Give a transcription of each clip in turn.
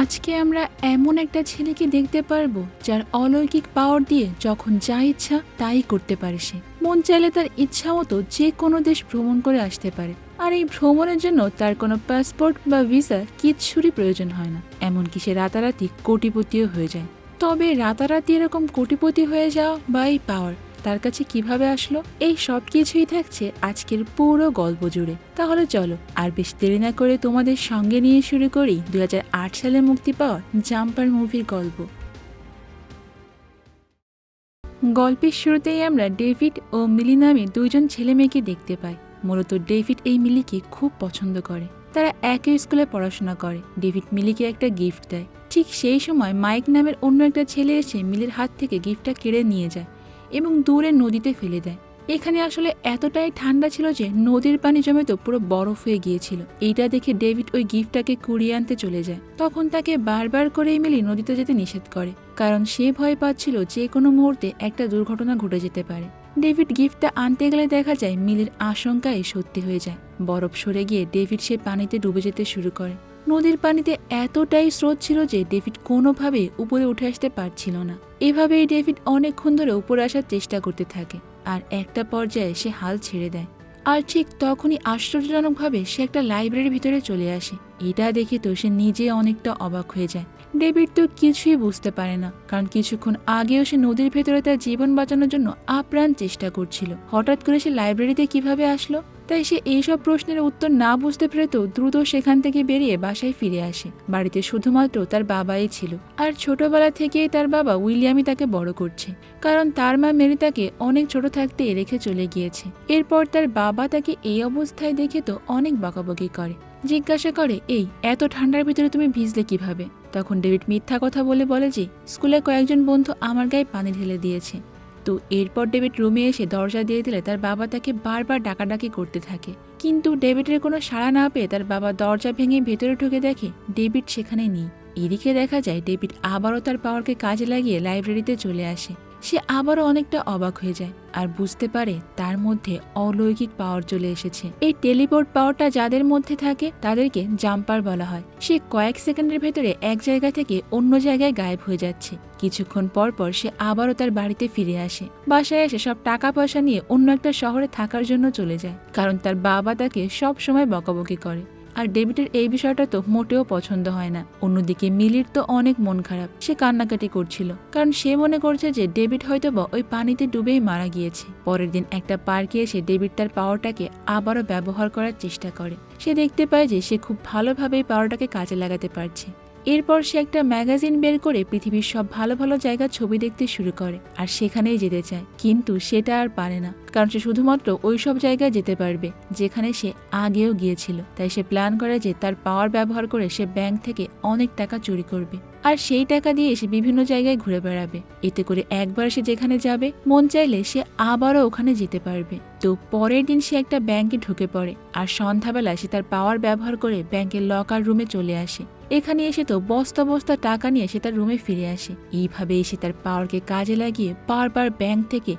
আজকে আমরা এমন একটা ছেলেকে দেখতে পারব যার অলৌকিক পাওয়ার দিয়ে যখন যা ইচ্ছা তাই করতে পারে সে। মন চাইলে তার ইচ্ছা মতো যে কোনো দেশ ভ্রমণ করে আসতে পারে। আর এই ভ্রমণের জন্য তার কোনো পাসপোর্ট বা ভিসা কিচ্ছুরই প্রয়োজন হয় না। এমনকি সে রাতারাতি কোটিপতিও হয়ে যায়। তবে রাতারাতি এরকম কোটিপতি হয়ে যাওয়া বা এই পাওয়ার তার কাছে কীভাবে আসলো? এই সব কিছুই থাকছে আজকের পুরো গল্প জুড়ে। তাহলে চলো, আর বেশ দেরি না করে তোমাদের সঙ্গে নিয়ে শুরু করি দু হাজার আট সালে মুক্তি পাওয়া জাম্পার মুভির গল্প। গল্পের শুরুতেই আমরা ডেভিড ও মিলি নামে দুইজন ছেলে মেয়েকে দেখতে পাই। মূলত ডেভিড এই মিলিকে খুব পছন্দ করে। তারা একই স্কুলে পড়াশোনা করে। ডেভিড মিলিকে একটা গিফট দেয়। ঠিক সেই সময় মাইক নামের অন্য একটা ছেলে এসে মিলির হাত থেকে গিফটটা কেড়ে নিয়ে যায়। এবং দূরে নদীতে ফেলে দেয়। এখানে আসলে এতটাই ঠান্ডা ছিল যে নদীর পানি জমে তো পুরো বরফ হয়ে গিয়েছিল। এইটা দেখে ডেভিড ওই গিফটটাকে কুড়িয়ে আনতে চলে যায়। তখন তাকে বারবার করে মিলি নদীতে যেতে নিষেধ করে, কারণ সে ভয় পাচ্ছিল যে কোনো মুহূর্তে একটা দুর্ঘটনা ঘটে যেতে পারে। ডেভিড গিফটটা আনতে গেলে দেখা যায় মিলির আশঙ্কাই সত্যি হয়ে যায়। বরফ সরে গিয়ে ডেভিড সে পানিতে ডুবে যেতে শুরু করে। নদীর পানিতে এতটাই স্রোত ছিল যে ডেভিড কোনোভাবে উপরে উঠে আসতে পারছিল না। এভাবেই ডেভিড অনেকক্ষণ ধরে উপরে আসার চেষ্টা করতে থাকে আর একটা পর্যায়ে সে হাল ছেড়ে দেয়। আর ঠিক তখনই আশ্চর্যজনকভাবে সে একটা লাইব্রেরির ভিতরে চলে আসে। এটা দেখে তো সে নিজে অনেকটা অবাক হয়ে যায়। ডেভিড তো কিছুই বুঝতে পারে না, কারণ কিছুক্ষণ আগেও সে নদীর ভেতরে তার জীবন বাঁচানোর জন্য আপ্রাণ চেষ্টা করছিল। হঠাৎ করে সে লাইব্রেরিতে কীভাবে আসলো? তাই সে এইসব প্রশ্নের উত্তর না বুঝতে পেরে তো দ্রুত সেখান থেকে বেরিয়ে বাসায় ফিরে আসে। বাড়িতে শুধুমাত্র তার বাবাই ছিল। আর ছোটবেলা থেকেই তার বাবা উইলিয়ামই তাকে বড় করছে। কারণ তার মা মেরি তাকে অনেক ছোট থাকতে রেখে চলে গিয়েছে। এরপর তার বাবা তাকে এই অবস্থায় দেখে তো অনেক বকাবকি করে। জিজ্ঞাসা করে, এই, এত ঠান্ডার ভিতরে তুমি ভিজলে কীভাবে? তখন ডেভিড মিথ্যা কথা বলে বলে যে, স্কুলে কয়েকজন বন্ধু আমার গায়ে পানি ঢেলে দিয়েছে। তো এরপর ডেভিড রুমে এসে দরজা দিয়ে দিলে তার বাবা তাকে বারবার ডাকাডাকি করতে থাকে। কিন্তু ডেভিডের কোনো সাড়া না পেয়ে তার বাবা দরজা ভেঙে ভেতরে ঢুকে দেখে ডেভিড সেখানে নেই। এদিকে দেখা যায় ডেভিড আবারও তার পাওয়ারকে কাজে লাগিয়ে লাইব্রেরিতে চলে আসে। সে আবারও অনেকটা অবাক হয়ে যায় আর বুঝতে পারে তার মধ্যে অলৌকিক পাওয়ার চলে এসেছে। এই টেলিপোর্ট পাওয়ারটা যাদের মধ্যে থাকে, তাদেরকে জাম্পার বলা হয়। সে কয়েক সেকেন্ডের ভেতরে এক জায়গা থেকে অন্য জায়গায় গায়েব হয়ে যাচ্ছে। কিছুক্ষণ পর পর সে আবারও তার বাড়িতে ফিরে আসে। বাসায় এসে সব টাকা পয়সা নিয়ে অন্য একটা শহরে থাকার জন্য চলে যায়, কারণ তার বাবা তাকে সব সময় বকাবকি করে। আর ডেভিডের এই বিষয়টা তো মোটেও পছন্দ হয় না। অন্যদিকে মিলির তো অনেক মন খারাপ। সে কান্নাকাটি করছিল। কারণ সে মনে করছে যে ডেভিড হয়তো বা ওই পানিতে ডুবেই মারা গিয়েছে। পরের দিন একটা পার্কে এসে ডেভিড তার পাওয়ারটাকে আবারও ব্যবহার করার চেষ্টা করে। সে দেখতে পায় যে সে খুব ভালোভাবেই পাওয়ারটাকে কাজে লাগাতে পারছে। এরপর সে একটা ম্যাগাজিন বের করে পৃথিবীর সব ভালো ভালো জায়গার ছবি দেখতে শুরু করে আর সেখানেই যেতে চায়। কিন্তু সেটা আর পারে না, কারণ সে শুধুমাত্র ওই সব জায়গায় যেতে পারবে যেখানে সে আগেও গিয়েছিল। তাই সে প্ল্যান করে যে তার পাওয়ার ব্যবহার করে সে ব্যাংক থেকে অনেক টাকা চুরি করবে। আর সেই টাকা দিয়ে সে বিভিন্ন জায়গায় ঘুরে বেড়াবে। এতে করে একবার সে যেখানে যাবে, মন চাইলে সে আবারও ওখানে যেতে পারবে। তো পরের দিন সে একটা ব্যাংকে ঢুকে পড়ে আর সন্ধ্যাবেলা সে তার পাওয়ার ব্যবহার করে ব্যাংকের লকার রুমে চলে আসে। এখানে এসে তো বস্তা বস্তা টাকা নিয়ে সে তার রুমে ফিরে আসে। এইভাবে এসে তার পাওয়ারকে কাজে লাগিয়ে বারবার ব্যাংক থেকে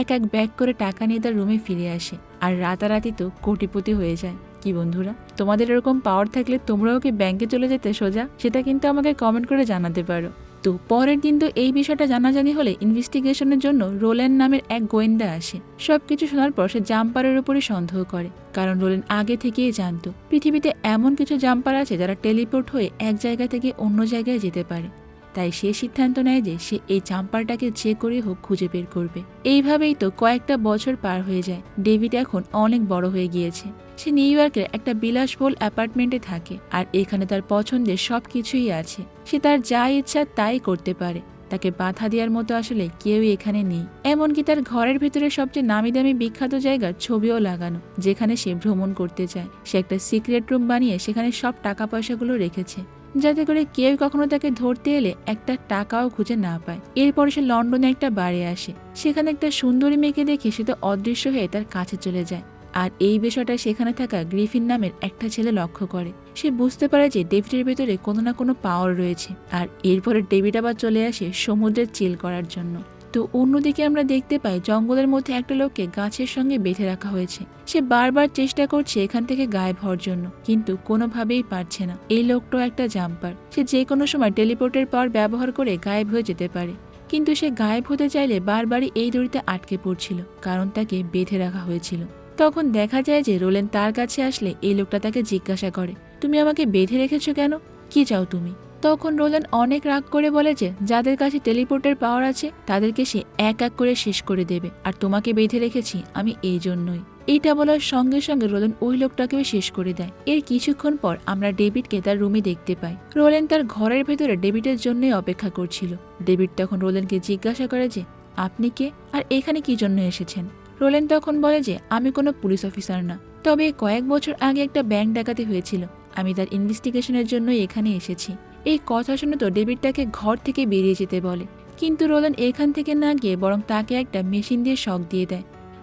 এক এক ব্যাগ করে টাকা নিয়ে তার রুমে ফিরে আসে। আর রাতারাতি তো কোটিপতি হয়ে যায়। কি বন্ধুরা? তোমাদের এরকম পাওয়ার থাকলে তোমরাও কি ব্যাংকে চলে যেতে সোজা? সেটা কিন্তু আমাকে কমেন্ট করে জানাতে পারো। তো পরের দিন তো এই বিষয়টা জানাজানি হলে ইনভেস্টিগেশনের জন্য রোলেন নামের এক গোয়েন্দা আসে। সবকিছু শোনার পর সে জাম্পারের উপরই সন্দেহ করে, কারণ রোলেন আগে থেকেই জানতো। পৃথিবীতে এমন কিছু জাম্পার আছে যারা টেলিপোর্ট হয়ে এক জায়গা থেকে অন্য জায়গায় যেতে পারে। তাই সে সিদ্ধান্ত নেয় যে সে এই জাম্পারটাকে যে করে হোক খুঁজে বের করবে। এইভাবেই তো কয়েকটা বছর পার হয়ে যায়। ডেভিড এখন অনেক বড় হয়ে গিয়েছে। সে নিউ ইয়র্কের একটা বিলাসবহুল অ্যাপার্টমেন্টে থাকে আর এখানে তার পছন্দের সব কিছুই আছে। সে তার যা ইচ্ছা তাই করতে পারে। তাকে বাধা দেওয়ার মতো আসলে কেউই এখানে নেই। এমনকি তার ঘরের ভেতরে সবচেয়ে নামি দামি বিখ্যাত জায়গার ছবিও লাগানো, যেখানে সে ভ্রমণ করতে চায়। সে একটা সিক্রেট রুম বানিয়ে সেখানে সব টাকা পয়সাগুলো রেখেছে। যাতে করে কেউ কখনো তাকে ধরতে এলে একটা টাকাও খুঁজে না পায়। এরপর সে লন্ডনে একটা বাড়ি আসে। সেখানে একটা সুন্দরী মেয়েকে দেখে সে তো অদৃশ্য হয়ে তার কাছে চলে যায়। আর এই বিষয়টা সেখানে থাকা গ্রিফিন নামের একটা ছেলে লক্ষ্য করে। সে বুঝতে পারে যে ডেভিডের ভেতরে কোনো না কোনো পাওয়ার রয়েছে। আর এরপরে ডেভিড আবার চলে আসে সমুদ্রের চিল করার জন্য। তো অন্যদিকে আমরা দেখতে পাই জঙ্গলের মধ্যে একটা লোককে গাছের সঙ্গে বেঁধে রাখা হয়েছে। সে বারবার চেষ্টা করছে এখান থেকে গায়েব হওয়ার জন্য, কিন্তু কোনোভাবেই পারছে না। এই লোকটাও একটা জাম্পার। সে যে কোনো সময় টেলিপোর্টের পাওয়ার ব্যবহার করে গায়েব হয়ে যেতে পারে। কিন্তু সে গায়েব হতে চাইলে বারবারই এই দড়িতে আটকে পড়ছিল, কারণ তাকে বেঁধে রাখা হয়েছিল। তখন দেখা যায় যে রোলেন তার কাছে আসলে এই লোকটা তাকে জিজ্ঞাসা করে, তুমি আমাকে বেঁধে রেখেছো কেন? কি চাও তুমি? তখন রোলেন অনেক রাগ করে বলে যে, যাদের কাছে টেলিপোর্টের পাওয়ার আছে, তাদেরকে সে এক এক করে শেষ করে দেবে। আর তোমাকে বেঁধে রেখেছি, আমি এই জন্যই। এইটা বলার সঙ্গে সঙ্গে রোলেন ওই লোকটাকেও শেষ করে দেয়। এর কিছুক্ষণ পর আমরা ডেভিডকে তার রুমে দেখতে পাই। রোলেন তার ঘরের ভেতরে ডেভিডের জন্যই অপেক্ষা করছিল। ডেভিড তখন রোলেনকে জিজ্ঞাসা করে যে, আপনি কে? আর এখানে কি জন্য এসেছেন? রোলেন তখন বলে যে, আমি কোনো পুলিশ অফিসার না। তবে কয়েক বছর আগে একটা ব্যাংক ডাকাতি হয়েছিল। আমি তার ইনভেস্টিগেশনের জন্যই এখানে এসেছি। এই কথা শুনে তো ডেভিড তাকে ঘর থেকে বেরিয়ে যেতে বলে। কিন্তু রোলান এখান থেকে না গিয়ে বরং তাকে একটা মেশিন দিয়ে শক দিয়ে দেয়।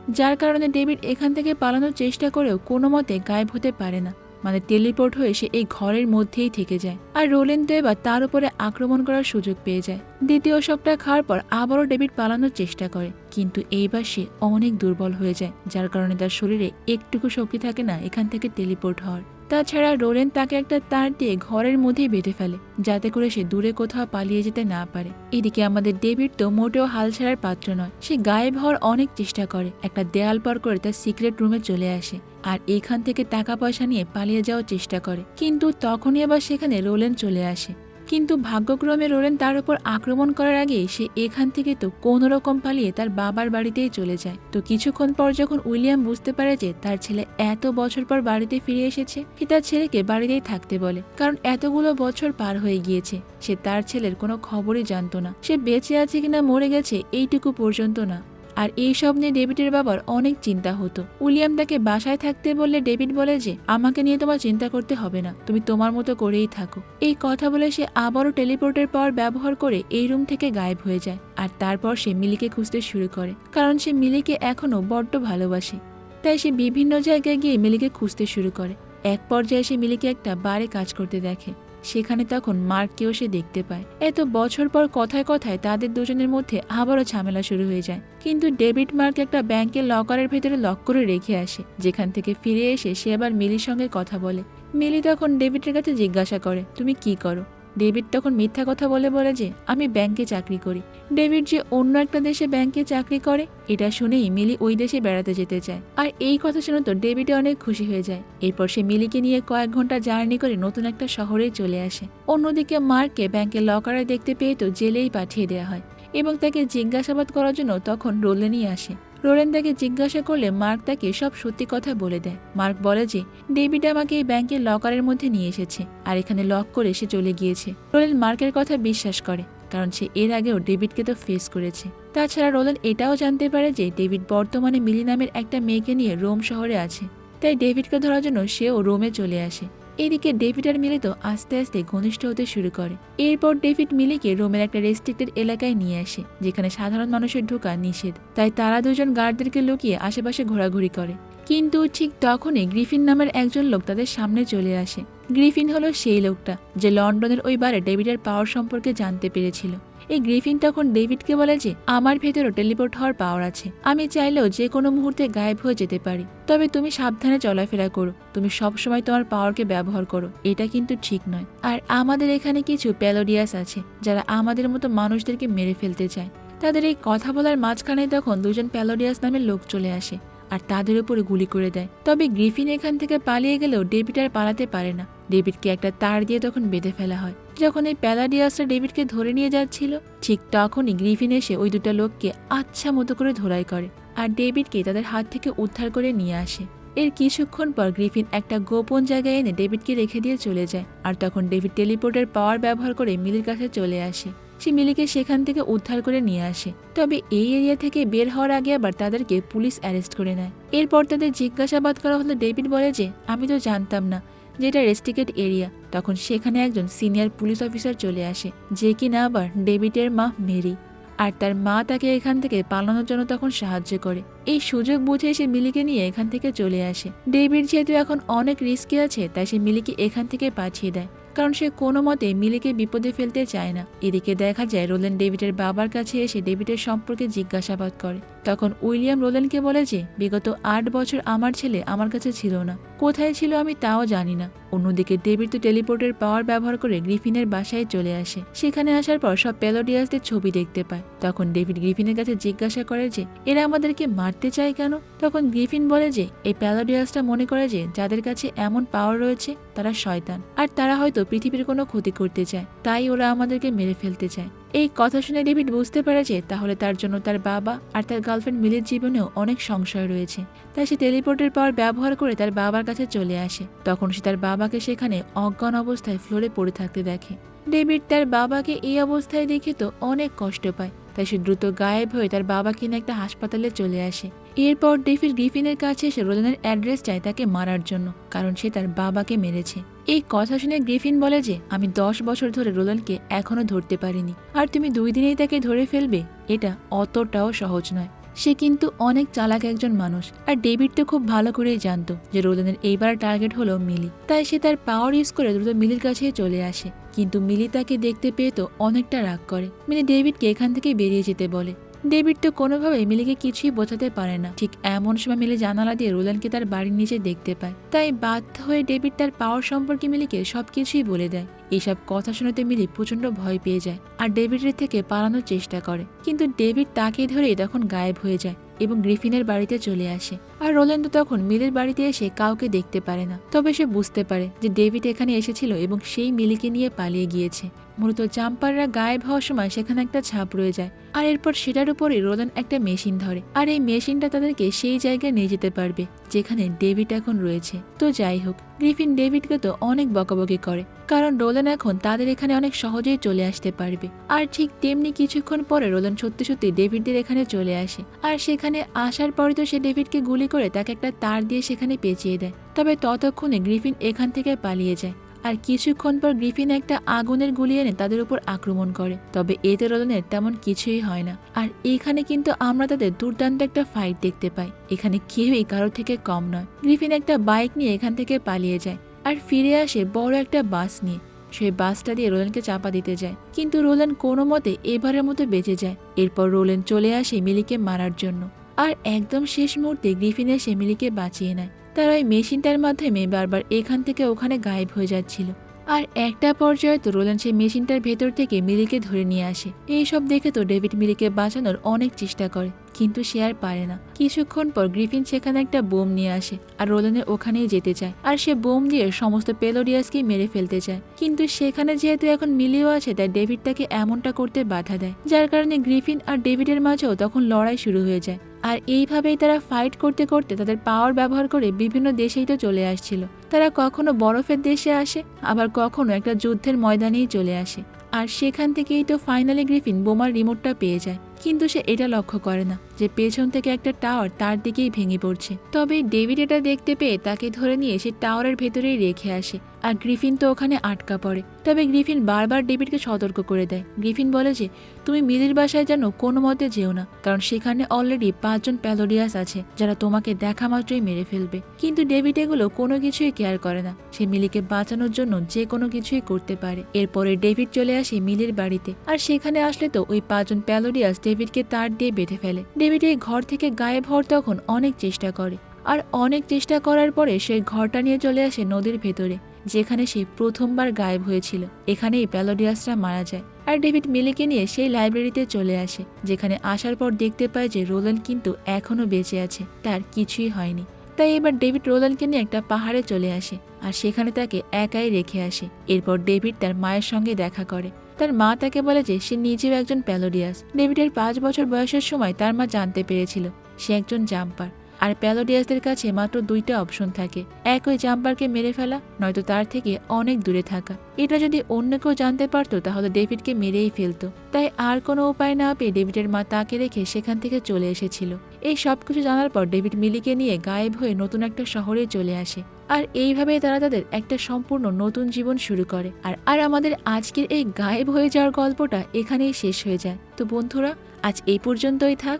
যার কারণে ডেভিড এখান থেকে পালানোর চেষ্টা করেও কোনো মতে গায়েব হতে পারে না। মানে টেলিপোর্ট হয়ে সে এই ঘরের মধ্যেই থেকে যায়। আর রোলেন তো এবার তার উপরে আক্রমণ করার সুযোগ পেয়ে যায়। দ্বিতীয় শকটা খাওয়ার পর আবারও ডেভিড পালানোর চেষ্টা করে। কিন্তু এইবার সে অনেক দুর্বল হয়ে যায়, যার কারণে তার শরীরে একটুকু শক্তি থাকে না এখান থেকে টেলিপোর্ট হওয়ার। তাছাড়া রোলেন তাকে একটা তার দিয়ে ঘরের মধ্যে বেঁধে ফেলে, যাতে করে সে দূরে কোথাও পালিয়ে যেতে না পারে। এদিকে আমাদের ডেভিড তো মোটেও হাল ছাড়ার পাত্র নয়। সে গায়েব হওয়ার অনেক চেষ্টা করে। একটা দেয়াল পার করে তার সিক্রেট রুমে চলে আসে আর এখান থেকে টাকা পয়সা নিয়ে পালিয়ে যাওয়ার চেষ্টা করে। কিন্তু তখনই আবার সেখানে রোলেন চলে আসে। কিন্তু ভাগ্যক্রমে রোলেন তার উপর আক্রমণ করার আগে সে এখান থেকে তো কোনো রকম পালিয়ে তার বাবার বাড়িতেই চলে যায়। তো কিছুক্ষণ পর যখন উইলিয়াম বুঝতে পারে যে তার ছেলে এত বছর পর বাড়িতে ফিরে এসেছে, সে তার ছেলেকে বাড়িতেই থাকতে বলে, কারণ এতগুলো বছর পার হয়ে গিয়েছে। সে তার ছেলের কোনো খবরই জানতো না। সে বেঁচে আছে কিনা, মরে গেছে, এইটুকু পর্যন্ত না। আর এই সব নিয়ে ডেভিডের বাবার অনেক চিন্তা হতো। উইলিয়াম তাকে বাসায় থাকতে বললে ডেভিড বলে যে, আমাকে নিয়ে তোমার চিন্তা করতে হবে না, তুমি তোমার মতো করেই থাকো। এই কথা বলে সে আবারও টেলিপোর্টের পাওয়ার ব্যবহার করে এই রুম থেকে গায়েব হয়ে যায় আর তারপর সে মিলিকে খুঁজতে শুরু করে, কারণ সে মিলিকে এখনও বড্ড ভালোবাসে। তাই সে বিভিন্ন জায়গায় গিয়ে মিলিকে খুঁজতে শুরু করে। এক পর্যায়ে সে মিলিকে একটা বারে কাজ করতে দেখে। সেখানে তখন মার্ককেও সে দেখতে পায়। এত বছর পর কথায় কথায় তাদের দুজনের মধ্যে আবারও ঝামেলা শুরু হয়ে যায়। কিন্তু ডেভিড মার্ক একটা ব্যাংকের লকারের ভেতরে লক করে রেখে আসে। যেখান থেকে ফিরে এসে সে আবার মিলির সঙ্গে কথা বলে। মিলি তখন ডেভিডের কাছে জিজ্ঞাসা করে, তুমি কি করো? ডেভিড তখন মিথ্যা কথা বলে বলে যে, আমি ব্যাংকে চাকরি করি। ডেভিড যে অন্য একটা দেশে ব্যাংকে চাকরি করে, এটা শুনেই মিলি ওই দেশে বেড়াতে যেতে চায়। আর এই কথা শুনে তো ডেভিডে অনেক খুশি হয়ে যায়। এরপর সে মিলিকে নিয়ে কয়েক ঘণ্টা জার্নি করে নতুন একটা শহরে চলে আসে। অন্যদিকে মার্ককে ব্যাংকের লকারে দেখতে পেয়ে তো জেলেই পাঠিয়ে দেওয়া হয় এবং তাকে জিজ্ঞাসাবাদ করার জন্য তখন রোলেনই আসে। রোলেন তাকে জিজ্ঞাসা করলে মার্ক তাকে সব সত্যি কথা বলে দেয়। মার্ক বলে যে, ডেভিড আমাকে এই ব্যাংকের লকারের মধ্যে নিয়ে এসেছে আর এখানে লক করে সে চলে গিয়েছে। রোলেন মার্কের কথা বিশ্বাস করে, কারণ সে এর আগেও ডেভিডকে তো ফেস করেছে। তাছাড়া রোলেন এটাও জানতে পারে যে, ডেভিড বর্তমানে মিলি নামের একটা মেয়েকে নিয়ে রোম শহরে আছে। তাই ডেভিডকে ধরার জন্য সেও রোমে চলে আসে। এদিকে ডেভিড আর মিলি তো আস্তে আস্তে ঘনিষ্ঠ হতে শুরু করে। এরপর ডেভিড মিলিকে রোমের একটা রেস্ট্রিক্টেড এলাকায় নিয়ে আসে, যেখানে সাধারণ মানুষের ঢোকা নিষেধ। তাই তারা দুজন গার্ডদেরকে লুকিয়ে আশেপাশে ঘোরাঘুরি করে। কিন্তু ঠিক তখনই গ্রিফিন নামের একজন লোক তাদের সামনে চলে আসে। গ্রিফিন হলো সেই লোকটা, যে লন্ডনের ওই বারে ডেভিডের পাওয়ার সম্পর্কে জানতে পেরেছিল। এই গ্রিফিন তখন ডেভিডকে বলে যে, আমার ভেতরও টেলিপোর্ট হওয়ার পাওয়ার আছে। আমি চাইলেও যে কোনো মুহূর্তে গায়েব হয়ে যেতে পারি। তবে তুমি সাবধানে চলাফেরা করো। তুমি সবসময় তোমার পাওয়ারকে ব্যবহার করো। এটা কিন্তু ঠিক নয়। আর আমাদের এখানে কিছু প্যালোডিয়াস আছে, যারা আমাদের মতো মানুষদেরকে মেরে ফেলতে চায়। তাদের এই কথা বলার মাঝখানে তখন দুজন প্যালোডিয়াস নামের লোক চলে আসে আর তাদের উপরে গুলি করে দেয়। তবে গ্রিফিন এখান থেকে পালিয়ে গেলেও ডেভিড আর পালাতে পারে না। ডেভিডকে একটা তার দিয়ে তখন বেঁধে ফেলা হয়। যখন এই প্যালাডিয়াসরা ডেভিডকে ধরে নিয়ে যাচ্ছিল, ঠিক তখনই গ্রিফিন এসে ওই দুটো লোককে আচ্ছা মতো করে ধরাই করে আর ডেভিডকে তাদের হাত থেকে উদ্ধার করে নিয়ে আসে। এর কিছুক্ষণ পর গ্রিফিন একটা গোপন জায়গায় এনে ডেভিডকে রেখে দিয়ে চলে যায় আর তখন ডেভিড টেলিপোর্টের পাওয়ার ব্যবহার করে মিলির কাছে চলে আসে। সে মিলিকে সেখান থেকে উদ্ধার করে নিয়ে আসে। তবে এই এরিয়া থেকে বের হওয়ার আগে আবার তাদেরকে পুলিশ অ্যারেস্ট করে নেয়। এরপর তাদের জিজ্ঞাসাবাদ করা হলে ডেভিড বলে যে, আমি তো জানতাম না যে এটা রেস্ট্রিকেট এরিয়া। তখন সেখানে একজন সিনিয়র পুলিশ অফিসার চলে আসে, যে কিনা আবার ডেভিডের মা মেরি। আর তার মা তাকে এখান থেকে পালানোর জন্য তখন সাহায্য করে। এই সুযোগ বুঝে সে মিলিকে নিয়ে এখান থেকে চলে আসে। ডেভিড যেহেতু এখন অনেক রিস্কে আছে, তাই সে মিলিকে এখান থেকে পাঠিয়ে দেয়। কারণ সে কোনো মতে মিলিকে বিপদে ফেলতে চায় না। এদিকে দেখা যায় রোলেন ডেভিডের বাবার কাছে এসে ডেভিডের সম্পর্কে জিজ্ঞাসাবাদ করে। তখন উইলিয়াম রোলেনকে বলে যে, বিগত আট বছর আমার ছেলে আমার কাছে ছিল না। কোথায় ছিল আমি তাও জানি না। অন্যদিকে ডেভিড তো টেলিপোর্টের পাওয়ার ব্যবহার করে গ্রিফিনের বাসায় চলে আসে। সেখানে আসার পর সব প্যালোডিয়াসদের ছবি দেখতে পায়। তখন ডেভিড গ্রিফিনের কাছে জিজ্ঞাসা করে যে, এরা আমাদেরকে মারতে চায় কেন? তখন গ্রিফিন বলে যে, এই প্যালোডিয়াসটা মনে করে যে, যাদের কাছে এমন পাওয়ার রয়েছে, তারা শয়তান। আর তারা হয়তো পৃথিবীর কোনো ক্ষতি করতে চায়। তাই ওরা আমাদেরকে মেরে ফেলতে চায়। এই কথা শুনে ডেভিড বুঝতে পারে যে, তাহলে তার জন্য তার বাবা আর তার গার্লফ্রেন্ড মিলের জীবনেও অনেক সংশয় রয়েছে। তাই সে টেলিপোর্টের পাওয়ার ব্যবহার করে তার বাবার কাছে চলে আসে। তখন সে তার বাবাকে সেখানে অজ্ঞান অবস্থায় ফ্লোরে পড়ে থাকতে দেখে। ডেভিড তার বাবাকে এই অবস্থায় দেখে তো অনেক কষ্ট পায়। তাই সে দ্রুত গায়েব হয়ে তার বাবা কিনে একটা হাসপাতালে চলে আসে। এরপর ডেভিড গ্রিফিনের কাছে এসে রোজানের অ্যাড্রেস চায় তাকে মারার জন্য, কারণ সে তার বাবাকে মেরেছে। এই কথা শুনে গ্রিফিন বলে যে, আমি দশ বছর ধরে রোলানকে এখনও ধরতে পারিনি। আর তুমি দুই দিনেই তাকে ধরে ফেলবে, এটা অতটাও সহজ নয়। সে কিন্তু অনেক চালাক একজন মানুষ। আর ডেভিড তো খুব ভালো করেই জানতো যে রোলেনের এইবার টার্গেট হলো মিলি। তাই সে তার পাওয়ার ইউজ করে দ্রুত মিলির কাছে চলে আসে। কিন্তু মিলি তাকে দেখতে পেয়ে তো অনেকটা রাগ করে। মিলি ডেভিডকে এখান থেকে বেরিয়ে যেতে বলে। ডেভিড তো কোনোভাবে মিলিকে কিছুই বোঝাতে পারে না। ঠিক এমন সময় মিলি জানালা দিয়ে রোলানকে তার বাড়ির নিচে দেখতে পায়। তাই বাধ্য হয়ে ডেভিড তার পাওয়ার সম্পর্কে মিলিকে সবকিছুই বলে দেয়। এইসব কথা শুনতে মিলি প্রচণ্ড ভয় পেয়ে যায় আর ডেভিডের থেকে পালানোর চেষ্টা করে। কিন্তু ডেভিড তাকে ধরে তখন গায়েব হয়ে যায় এবং গ্রিফিনের বাড়িতে চলে আসে। আর রোল্যান্ডো তখন মিলের বাড়িতে এসে কাউকে দেখতে পারে না। তবে সে বুঝতে পারে যে ডেভিড এখানে এসেছিল এবং সেই মিলিকে নিয়ে পালিয়ে গিয়েছে। মূলত জাম্পাররা গায়েব হওয়ার সময় সেখানে একটা ছাপ রয়ে যায় আর এরপর সেটার উপরে রোলান একটা মেশিন ধরে আর এই মেশিনটা তাদেরকে সেই জায়গায় নিয়ে যেতে পারবে, যেখানে ডেভিড এখন রয়েছে। তো যাই হোক, গ্রিফিন ডেভিডকে তো অনেক বকাবকি করে, কারণ রোলান এখন তাদের এখানে অনেক সহজেই চলে আসতে পারবে। আর ঠিক তেমনি কিছুক্ষণ পরে রোলান সত্যি সত্যি ডেভিডদের এখানে চলে আসে। আর সেখানে আসার পরে তো সে ডেভিডকে গুলি করে তাকে একটা তার দিয়ে সেখানে পেঁচিয়ে দেয়। তবে ততক্ষণে গ্রিফিন এখান থেকে পালিয়ে যায়। আর কিছুক্ষণ পর গ্রিফিন একটা আগুনের গুলি এনে তাদের উপর আক্রমণ করে। তবে এতে রোলনের তেমন কিছুই হয় না। আর এখানে কিন্তু আমরা তাদের দুর্দান্ত একটা ফাইট দেখতে পাই। এখানে কেউই কারও থেকে কম নয়। গ্রিফিন একটা বাইক নিয়ে এখান থেকে পালিয়ে যায়। আর ফিরে আসে বড় একটা বাস নিয়ে। সেই বাসটা দিয়ে রোলেনকে চাপা দিতে যায়। কিন্তু রোলেন কোনো মতে এবারের মতো বেঁচে যায়। এরপর রোলেন চলে আসে মিলিকে মারার জন্য। আর একদম শেষ মুহূর্তে গ্রিফিন এসে মিলিকে বাঁচিয়ে নেয়। তার ওই মেশিনটার মাধ্যমে বারবার এখান থেকে ওখানে গায়েব হয়ে যাচ্ছিল। আর একটা পর্যায়ে তো রোলান সেই মেশিনটার ভেতর থেকে মিলিকে ধরে নিয়ে আসে। এইসব দেখে তো ডেভিড মিলিকে বাঁচানোর অনেক চেষ্টা করে, কিন্তু সে আর পারে না। কিছুক্ষণ পর গ্রিফিন সেখানে একটা বোম নিয়ে আসে আর রোলানের ওখানেই যেতে চায়। আর সে বোম দিয়ে সমস্ত পেলোডিয়াসকেই মেরে ফেলতে চায়। কিন্তু সেখানে যেহেতু এখন মিলিও আছে, তাই ডেভিড তাকে এমনটা করতে বাধা দেয়। যার কারণে গ্রিফিন আর ডেভিডের মাঝেও তখন লড়াই শুরু হয়ে যায়। আর এইভাবেই তারা ফাইট করতে করতে তাদের পাওয়ার ব্যবহার করে বিভিন্ন দেশেই তো চলে আসছিল। তারা কখনো বরফের দেশে আসে, আবার কখনো একটা যুদ্ধের ময়দানেই চলে আসে। আর সেখান থেকেই তো ফাইনালি গ্রিফিন বোমার রিমোটটা পেয়ে যায়। কিন্তু সে এটা লক্ষ্য করে না। যে পেছন থেকে একটা টাওয়ার তার দিকেই ভেঙে পড়ছে। তবে ডেভিড এটা দেখতে পেয়ে তাকে ধরে নিয়ে সে টাওয়ারের ভেতরেই রেখে আসে। আর গ্রিফিন তো ওখানে আটকা পড়ে। তবে গ্রিফিন বারবার ডেভিডকে সতর্ক করে দেয়। গ্রিফিন বলে যে, তুমি মিলির বাসায় যেন কোনো মতে যেও না, কারণ সেখানে অলরেডি পাঁচজন প্যালোডিয়াস আছে, যারা তোমাকে দেখা মাত্রই মেরে ফেলবে। কিন্তু ডেভিড এগুলো কোনো কিছুই কেয়ার করে না। সে মিলিকে বাঁচানোর জন্য যে কোনো কিছুই করতে পারে। এরপরে ডেভিড চলে আসে মিলির বাড়িতে। আর সেখানে আসলে তো ওই পাঁচজন প্যালোডিয়াস ডেভিডকে তার দিয়ে বেঁধে ফেলে। ডেভিড এই ঘর থেকে গায়েব হওয়ার তখন অনেক চেষ্টা করে। আর অনেক চেষ্টা করার পরে সেই ঘরটা নিয়ে চলে আসে নদীর ভেতরে, যেখানে সে প্রথমবার গায়েব হয়েছিল। এখানেই প্যালোডিয়াসরা মারা যায়। আর ডেভিড মিলিকে নিয়ে সেই লাইব্রেরিতে চলে আসে, যেখানে আসার পর দেখতে পায় যে রোলান কিন্তু এখনও বেঁচে আছে, তার কিছুই হয়নি। তাই এবার ডেভিড রোলানকে নিয়ে একটা পাহাড়ে চলে আসে, আর সেখানে তাকে একাই রেখে আসে। এরপর ডেভিড তার মায়ের সঙ্গে দেখা করে। তার মা তাকে বলে যে সে নিজেও একজন প্যালোডিয়াস। ডেভিডের পাঁচ বছর বয়সের সময় তার মা জানতে পেরেছিল সে একজন জাম্পার। আর প্যালোডিয়াসদের কাছে মাত্র দুইটা অপশন থাকে। এক ওই জাম্পারকে মেরে ফেলা, নয়তো তার থেকে অনেক দূরে থাকা। এটা যদি অন্য কেউ জানতে পারতো, তাহলে ডেভিডকে মেরেই ফেলতো। তাই আর কোনো উপায় না পেয়ে ডেভিডের মা তাকে রেখে সেখান থেকে চলে এসেছিল। এই সব কিছু জানার পর ডেভিড মিলিকে নিয়ে গায়েব হয়ে নতুন একটা শহরে চলে আসে। আর এইভাবেই তারা তাদের একটা সম্পূর্ণ নতুন জীবন শুরু করে। আর আর আমাদের আজকের এই গায়েব হয়ে যাওয়ার গল্পটা এখানেই শেষ হয়ে যায়। তো বন্ধুরা, আজ এই পর্যন্তই থাক।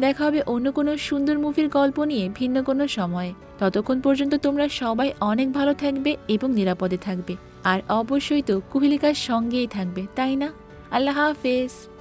দেখা হবে অন্য কোনো সুন্দর মুভির গল্প নিয়ে ভিন্ন কোনো সময়ে। ততক্ষণ পর্যন্ত তোমরা সবাই অনেক ভালো থাকবে এবং নিরাপদে থাকবে। আর অবশ্যই তো কুহেলিকার সঙ্গেই থাকবে, তাই না? আল্লাহ হাফেজ।